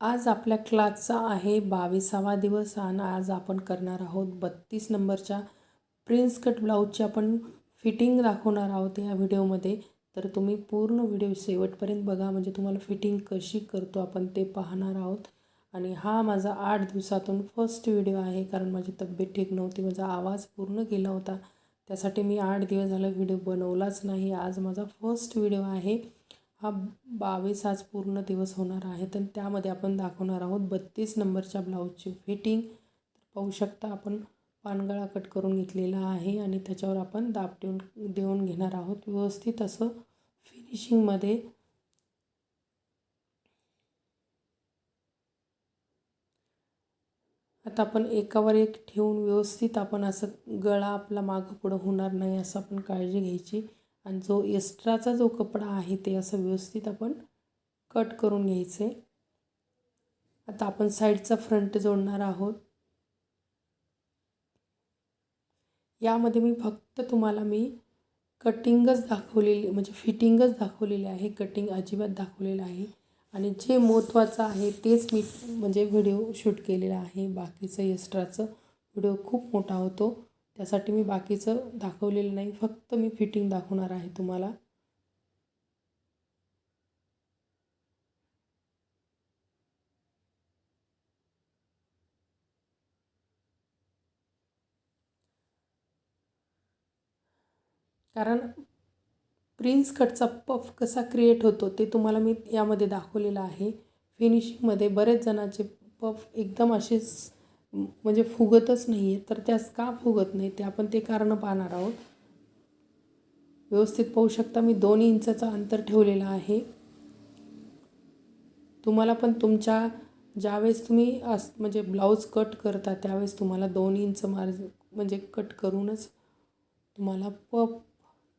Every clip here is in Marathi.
आज आपल्या क्लासचा आहे बावीसावा दिवस आणि आज आपण करणार आहोत बत्तीस नंबरच्या प्रिन्स कट ब्लाऊजची आपण फिटिंग दाखवणार आहोत या व्हिडिओमध्ये. तर तुम्ही पूर्ण व्हिडिओ शेवटपर्यंत बघा म्हणजे तुम्हाला फिटिंग कशी करतो आपण ते पाहणार आहोत. आणि हा माझा आठ दिवसातून फर्स्ट व्हिडिओ आहे कारण माझी तब्येत ठीक नव्हती माझा आवाज पूर्ण गेला होता. त्यासाठी मी आठ दिवस झाला व्हिडिओ बनवलाच नाही. आज माझा फर्स्ट व्हिडिओ आहे. हा बावीस आज पूर्ण दिवस होणार आहे. तर त्यामध्ये आपण दाखवणार आहोत बत्तीस नंबरच्या ब्लाऊजची फिटिंग. पाहू शकता आपण पानगळा कट करून घेतलेला आहे आणि त्याच्यावर आपण दाब देऊन देऊन घेणार आहोत. व्यवस्थित असं फिनिशिंगमध्ये आता आपण एकावर एक ठेवून व्यवस्थित आपण असं गळा आपला मागं पुढं होणार नाही असं आपण काळजी घ्यायची. आणि जो एक्स्ट्राचा जो कपडा आहे ते असं व्यवस्थित आपण कट करून घ्यायचे. आता आपण साईडचा फ्रंट जोडणार आहोत. यामध्ये मी फक्त तुम्हाला मी कटिंगच दाखवलेली म्हणजे फिटिंगच दाखवलेली आहे. कटिंग अजिबात दाखवलेलं आहे. आणि जे महत्त्वाचं आहे तेच मी म्हणजे व्हिडिओ शूट केलेला आहे. बाकीचं एक्स्ट्राचं व्हिडिओ खूप मोठा होतो. त्यासाठी मी बाकीचं दाखवलेलं नाही. फक्त मी फिटिंग दाखवणार आहे तुम्हाला. कारण प्रिन्स कटचा पफ कसा क्रिएट होतो ते तुम्हाला मी यामध्ये दाखवलेलं आहे. फिनिशिंगमध्ये बरेच जणांचे पफ एकदम असेच म्हणजे फुगतच नाही आहे तर त्यास का फुगत नाही? ते आपण ते कारण पाहणार आहोत. व्यवस्थित पाहू शकता मी दोन इंचाचा अंतर ठेवलेला आहे. तुम्हाला पण तुमच्या ज्यावेळेस तुम्ही अस म्हणजे ब्लाऊज कट करता त्यावेळेस तुम्हाला दोन इंच मार्ज म्हणजे कट करूनच तुम्हाला पप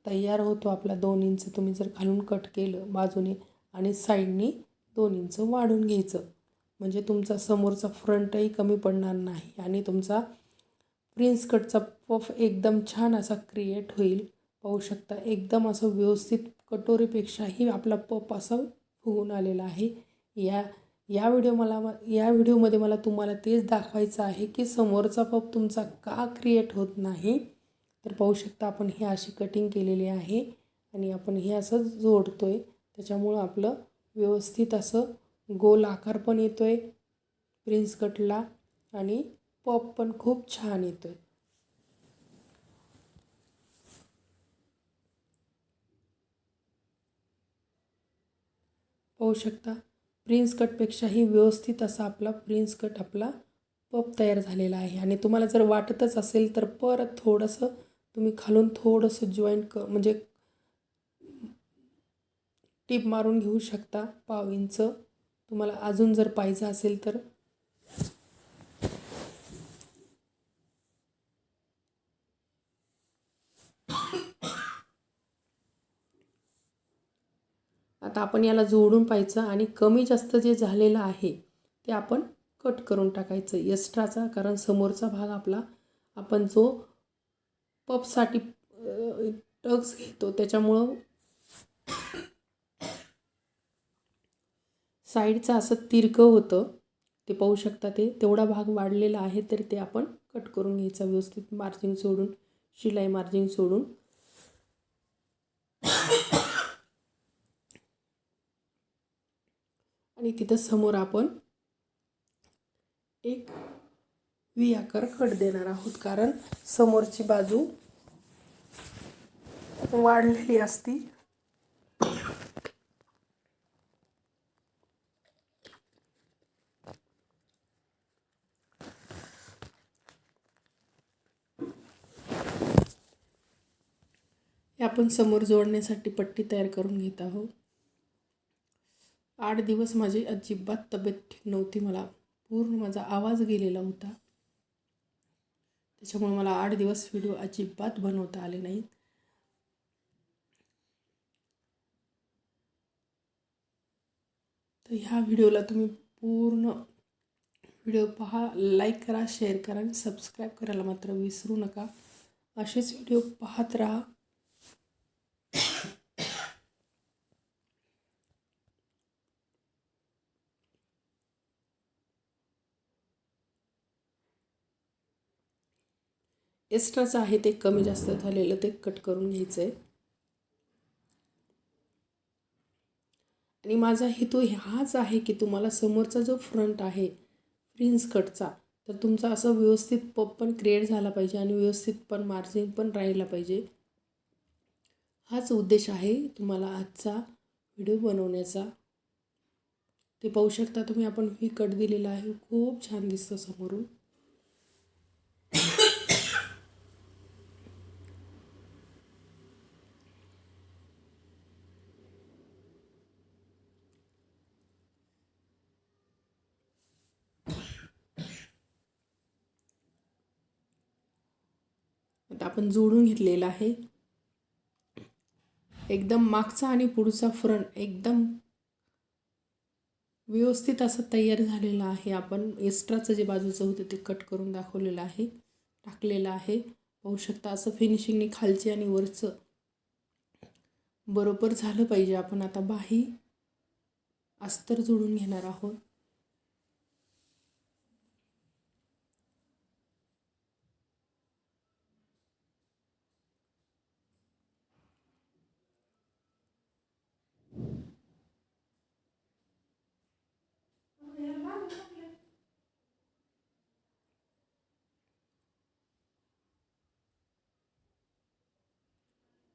तयार होतो आपला दोन इंच. तुम्ही जर खालून कट केलं बाजूने आणि साईडनी दोन इंच वाढून घ्यायचं. म्हणजे तुमचा समोरचा फ्रंटही कमी पडणार नाही आणि तुमचा प्रिन्स कटचा पफ एकदम छान असा क्रिएट होईल. पाहू शकता एकदम असं व्यवस्थित कटोरीपेक्षाही आपला पफ असं फुगून आलेला आहे. या या व्हिडिओ मला या व्हिडिओमध्ये मला तुम्हाला तेच दाखवायचं आहे की समोरचा पफ तुमचा का क्रिएट होत नाही. तर पाहू शकता आपण हे अशी कटिंग केलेली आहे आणि आपण हे असं जोडतो आहे त्याच्यामुळं आपलं व्यवस्थित असं गोल आकार पण येतो आहे प्रिन्स कटला आणि पप पण खूप छान येतो आहे पाहू शकता प्रिन्स कटपेक्षाही व्यवस्थित असा आपला प्रिन्स कट आपला पप तयार झालेला आहे. आणि तुम्हाला जर वाटतच असेल तर परत थोडंसं तुम्ही खालून थोडंसं जॉईंट क म्हणजे टीप मारून घेऊ शकता पाव इंच. तुम्हाला अजून जर पाहिजे असेल तर. आता आपण याला जोडून पाहायचं आणि कमी जास्त जे झालेलं आहे ते आपण कट करून टाकायचं एक्स्ट्राचा कारण समोरचा भाग आपला आपण जो पपसाठी टक्स घेतो त्याच्यामुळं साईडचं असं तिरकं होतं. ते पाहू शकता ते. तेवढा भाग वाढलेला आहे तर ते आपण कट करून घ्यायचा व्यवस्थित मार्जिन सोडून शिलाई मार्जिंग सोडून. आणि तिथं समोर आपण एक वी आकार कट देणार आहोत. कारण समोरची बाजू वाढलेली असती. आपण समोर जोडण्यासाठी पट्टी तयार करून घेत आहोत. आठ दिवस माझी अजिबात तब्येत ठीक नव्हती. मला पूर्ण माझा आवाज गेलेला होता. त्याच्यामुळे मला आठ दिवस व्हिडिओ अजिबात बनवता आले नाहीत. तर ह्या व्हिडिओला तुम्ही पूर्ण व्हिडिओ पहा लाईक करा शेअर करा आणि सबस्क्राईब करायला मात्र विसरू नका. असेच व्हिडिओ पाहत राहा. एक्स्ट्राचं आहे ते कमी जास्त झालेलं ते कट करून घ्यायचं आहे आणि माझा हेतू हाच आहे की तुम्हाला समोरचा जो फ्रंट आहे फ्रिन्स कटचा तर तुमचा असं व्यवस्थित पप पण क्रिएट झाला पाहिजे आणि व्यवस्थित पण मार्जिन पण राहिला पाहिजे. हाच उद्देश आहे तुम्हाला आजचा व्हिडिओ बनवण्याचा. ते पाहू शकता तुम्ही आपण व्ही कट दिलेला आहे. खूप छान दिसतं समोरून आता आपण जोडून घेतलेला आहे. एकदम मागचा आणि पुढचा फ्रंट एकदम व्यवस्थित असं तयार झालेलं आहे. आपण एक्स्ट्राचं जे बाजूचं होतं ते कट करून दाखवलेलं आहे. टाकलेलं आहे. पाहू शकता असं फिनिशिंगने खालचे आणि वरचं बरोबर झालं पाहिजे. आपण आता बाही अस्तर जोडून घेणार आहोत.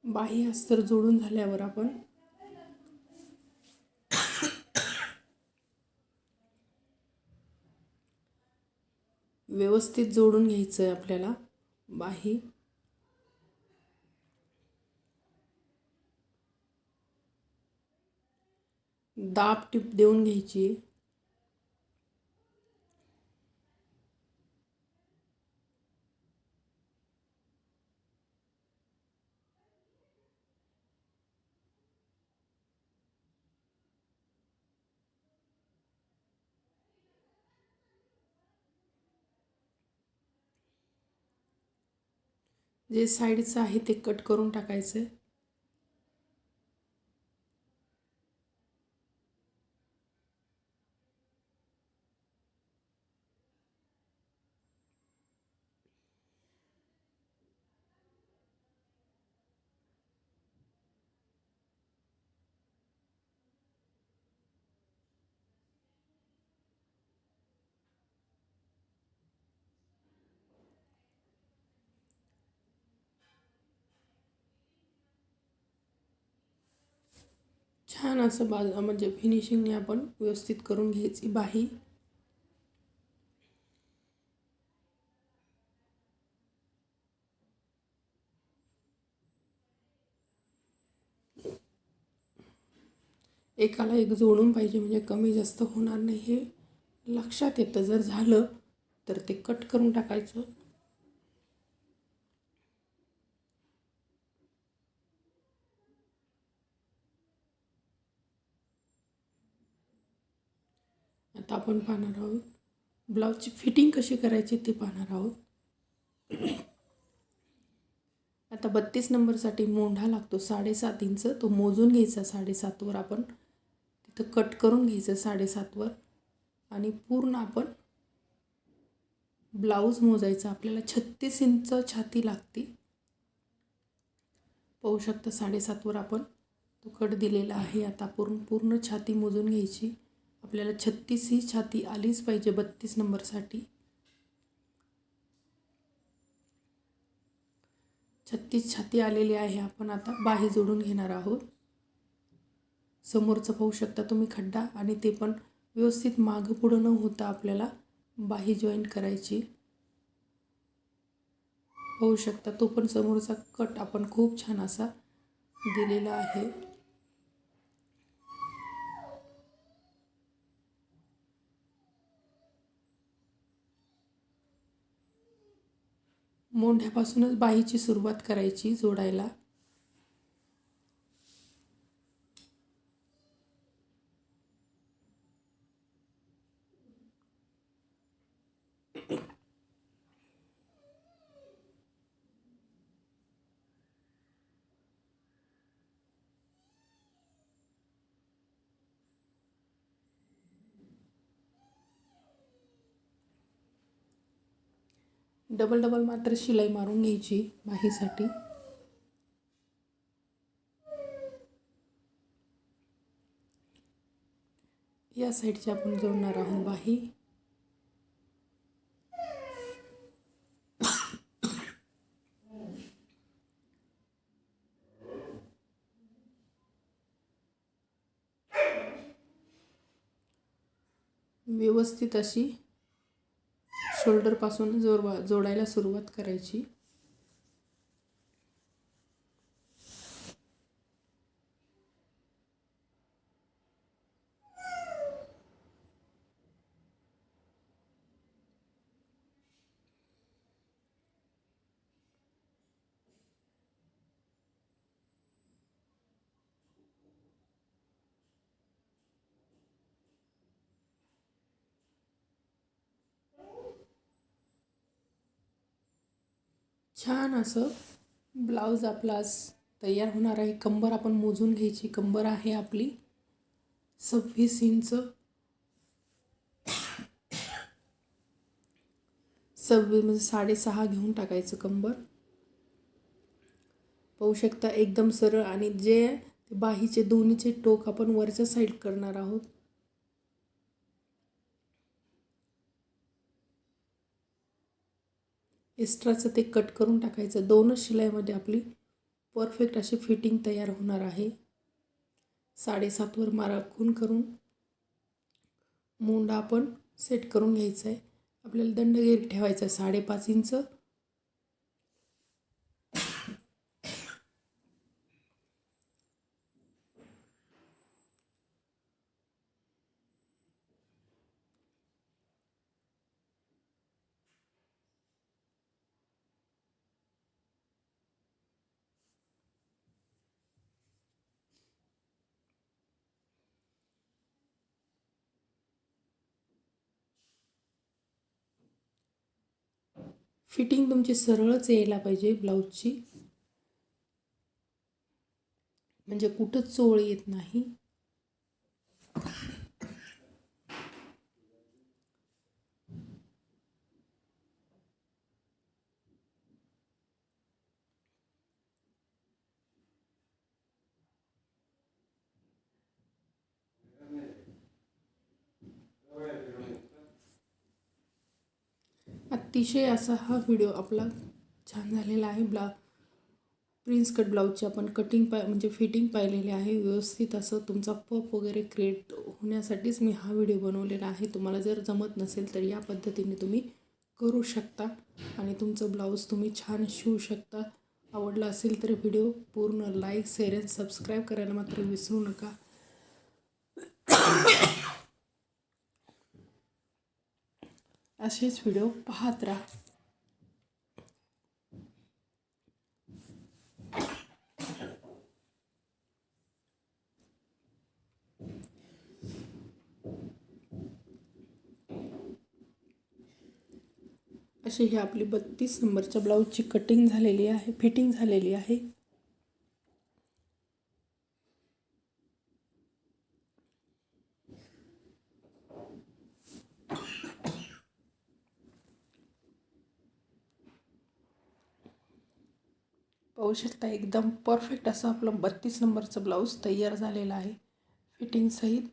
बाही अस्तर जोडून झाल्यावर आपण व्यवस्थित जोडून घ्यायचं आहे आपल्याला बाही दाब टिप देऊन घ्यायची. जे साईडचं आहे ते कट करून टाकायचं. आहे छान असं बाजा म्हणजे फिनिशिंगने आपण व्यवस्थित करून घ्यायची बाही. एकाला एक जोडून पाहिजे म्हणजे कमी जास्त होणार नाही हे लक्षात येतं. जर झालं तर ते कट करून टाकायचं आता आपण पाहणार आहोत. ब्लाऊजची फिटिंग कशी करायची ते पाहणार आहोत. आता बत्तीस नंबरसाठी मोंढा लागतो साडेसात इंच. तो मोजून घ्यायचा साडेसातवर आपण. तिथं कट करून घ्यायचं साडेसातवर आणि पूर्ण आपण ब्लाऊज मोजायचा. आपल्याला छत्तीस इंच छाती लागते. पाहू शकता साडेसातवर आपण. तो कट दिलेला आहे. आता पूर्ण पूर्ण छाती मोजून घ्यायची. आपल्याला छत्तीस ही छाती आलीच पाहिजे बत्तीस नंबरसाठी. छत्तीस छाती आलेली आहे आपण आता बाही जोडून घेणार आहोत. समोरचं पाहू शकता तुम्ही खड्डा आणि ते पण व्यवस्थित मागं पुढं न होता आपल्याला बाही जॉईन करायची. पाहू शकता तो पण समोरचा कट आपण खूप छान असा दिलेला आहे. मोंढ्यापासूनच बाईची सुरुवात करायची जोडायला. डबल डबल मात्र शिलाई मारून घ्यायची माहीसाठी. या साईडची आपण जोडणार आहोत बाही. व्यवस्थित अशी शोल्डरपासून जोरवा जोडायला सुरुवात करायची. छान असं ब्लाऊज आपला तयार होणार आहे. कंबर आपण मोजून घ्यायची. कंबर आहे आपली सव्वीस इंच. सव्वीस म्हणजे साडेसहा घेऊन टाकायचं कंबर. पाहू शकता एकदम सरळ आणि जे बाहीचे दोन्हीचे टोक आपण वरच्या साईड करणार आहोत. एक्स्ट्राचं ते कट करून टाकायचं. दोनच शिलाईमध्ये आपली परफेक्ट अशी फिटिंग तयार होणार आहे. साडेसातवर मारा खून करून मुंडा आपण सेट करून घ्यायचा आहे आपल्याला दंडगिरी ठेवायचा आहे साडेपाच इंच. फिटिंग तुमची सरळच यायला पाहिजे ब्लाऊजची. म्हणजे कुठंच चोळ येत नाही. अतिशय असा हा व्हिडिओ आपला छान झालेला आहे. ब्ला प्रिन्स कट ब्लाऊजची आपण कटिंग पाय म्हणजे फिटिंग पाहिलेली आहे. व्यवस्थित असं तुमचा पप वगैरे क्रिएट होण्यासाठीच मी हा व्हिडिओ बनवलेला आहे. तुम्हाला जर जमत नसेल तर या पद्धतीने तुम्ही करू शकता आणि तुमचं ब्लाऊज तुम्ही छान शिवू शकता. आवडला असेल तर व्हिडिओ पूर्ण लाईक शेअर अँड सबस्क्राईब करायला मात्र विसरू नका. असेच व्हिडिओ पाहत राहा. अशी ही आपली बत्तीस नंबरच्या ब्लाऊजची कटिंग झालेली आहे फिटिंग झालेली आहे. पाहू शकता एकदम परफेक्ट असं आपलं बत्तीस नंबरचं ब्लाऊज तयार झालेलं आहे. फिटिंगसहित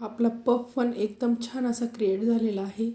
आपला पफ पण एकदम छान असा क्रिएट झालेला आहे.